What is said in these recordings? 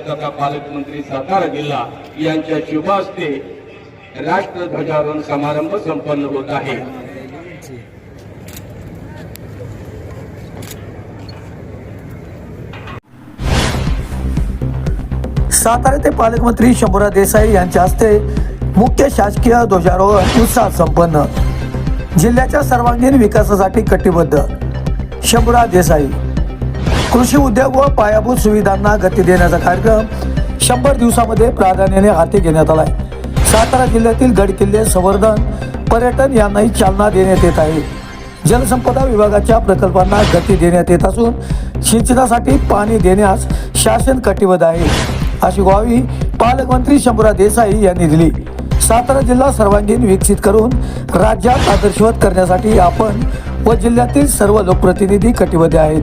तथा पालकमंत्री सातारा जिल्हा यांच्या शुभ हस्ते राष्ट्रध्वजारोहण समारंभ संपन्न होत आहे. सातारा ते पालकमंत्री शंभूराज देसाई यांच्या हस्ते मुख्य शासकीय ध्वजारोहण उत्साह संपन्न. जिल्ह्याच्या सर्वांगीण विकासासाठी कटिबद्ध. शंभूराज देसाई. कृषी उद्योग व पायाभूत सुविधांना गती देण्याचा कार्यक्रम शंभर दिवसामध्ये प्राधान्याने हाती घेण्यात आलाय. सातारा जिल्ह्यातील गडकिल्ले संवर्धन पर्यटन यांनाही चालना देण्यात येत आहे. जलसंपदा विभागाच्या प्रकल्पांना गती देण्यात येत असून सिंचनासाठी पाणी देण्यास शासन कटिबद्ध आहे. अशी ग्वाही पालकमंत्री शंभुरा देसाई यांनी दिली. सातारा जिल्हा सर्वांगीण विकसित करून राज्यात आदर्शवत करण्यासाठी आपण व जिल्ह्यातील सर्व लोकप्रतिनिधी कटिबद्ध आहेत.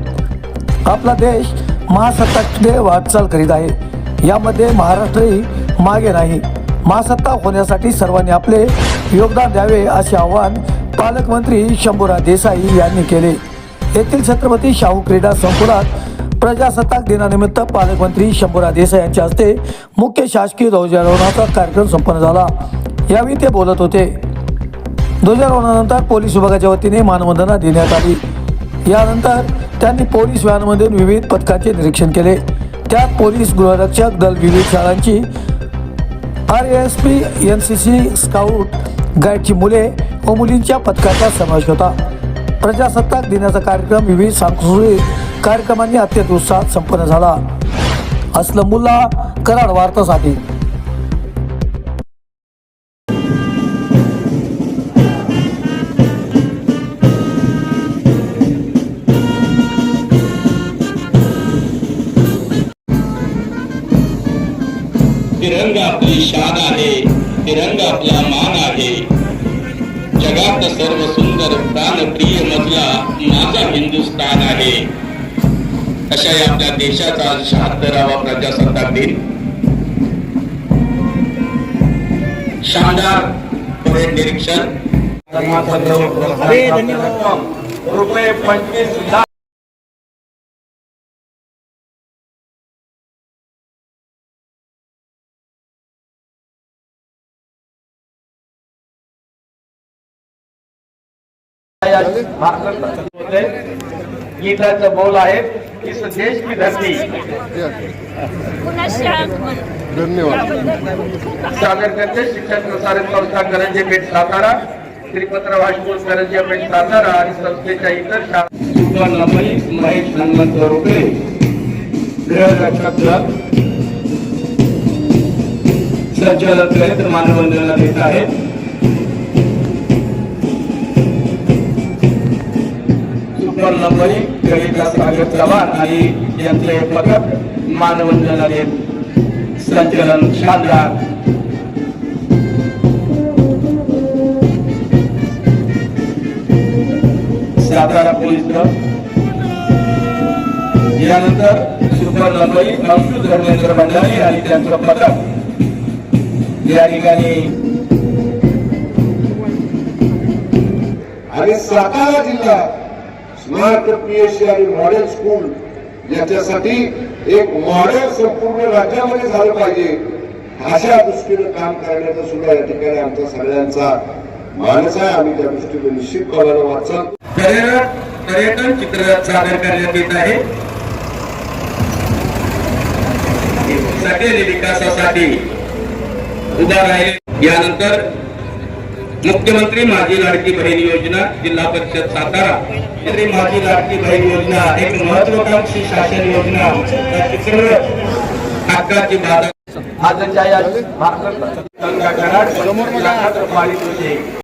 आपला देश महासत्ताकडे वाटचाल करीत आहे. यामध्ये महाराष्ट्रही मागे नाही. महासत्ता होण्यासाठी सर्वांनी आपले योगदान द्यावे असे आवाहन पालकमंत्री शंभूराज देसाई यांनी केले. येथील छत्रपती शाहू क्रीडा संकुलात प्रजासत्ताक दिनानिमित्त पालकमंत्री शंभूराज देसाई यांच्या हस्ते मुख्य शासकीय ध्वजारोहणाचा कार्यक्रम संपन्न झाला. यावेळी ते बोलत होते. ध्वजारोहणानंतर पोलीस विभागाच्या वतीने मानवंदना देण्यात आली. यानंतर त्यांनी पोलीस व्हॅनमधून विविध पथकाचे निरीक्षण केले. त्यात पोलीस गृहरक्षक दल विविध शाळांची R S P N C C scout गाईडची मुले व मुलींच्या पथकाचा समावेश होता. प्रजासत्ताक दिनाचा कार्यक्रम विविध सांस्कृतिक कार्यक्रमांनी अत्यंत उत्साहात संपन्न झाला. असलं मुला कराड वार्तासाठी. तिरंगा आपली शान आहे तिरंगा आपला मान आहे जगात सर्व सुंदर प्राणप्रिय मजला माझा हिंदुस्थान आहे। अशा या आपल्या देशाचा शहात्तरावा प्रजासत्ताक दिन। शानदार परेड निरीक्षण। रुपये पंचवीस गीताचं बोल आहे इस देश की धरती. धन्यवाद. सादर करते शिक्षण प्रसारण संस्था करंजे पेठ सातारा श्रीपत्र हायस्कूल करंजे पेठ सातारा आणि संस्थेच्या इतर शाळा महेश हनुमंत रोकडे गृहरक्षक दल संचालक मानवंदना देत आहेत सुपरलमई कविता सागर चव्हाण आणि यांचे पथक मानवंदना देत संचलन शानदार. सातारा पोलीस दल. यानंतर सुपर नंबरी अंशु धर्मेंद्र भंडारी आणि त्यांचं पथक या ठिकाणी आणि सातारा जिल्हा स्मार्ट पीएससी आणि मॉडेल स्कूल याच्यासाठी एक मॉडेल संपूर्ण राज्यामध्ये झालं पाहिजे. अशा दृष्टीनं काम करण्याचा सुद्धा या ठिकाणी आमचा सगळ्यांचा मानस आहे. आम्ही त्या दृष्टीने निश्चित प्रमाणे वाचन पर्यटन चित्र सादर करण्यात येत आहे. सगळे विकासासाठी उभा राहील यानंतर मुख्यमंत्री माझी लाडकी बहीण योजना जिल्हा परिषद सातारा. श्री माझी लाडकी बहीण योजना एक महत्वाकांक्षी शासन योजना. हक्काची बाधा. आजच्या या महाराष्ट्र कराड पारितोषिक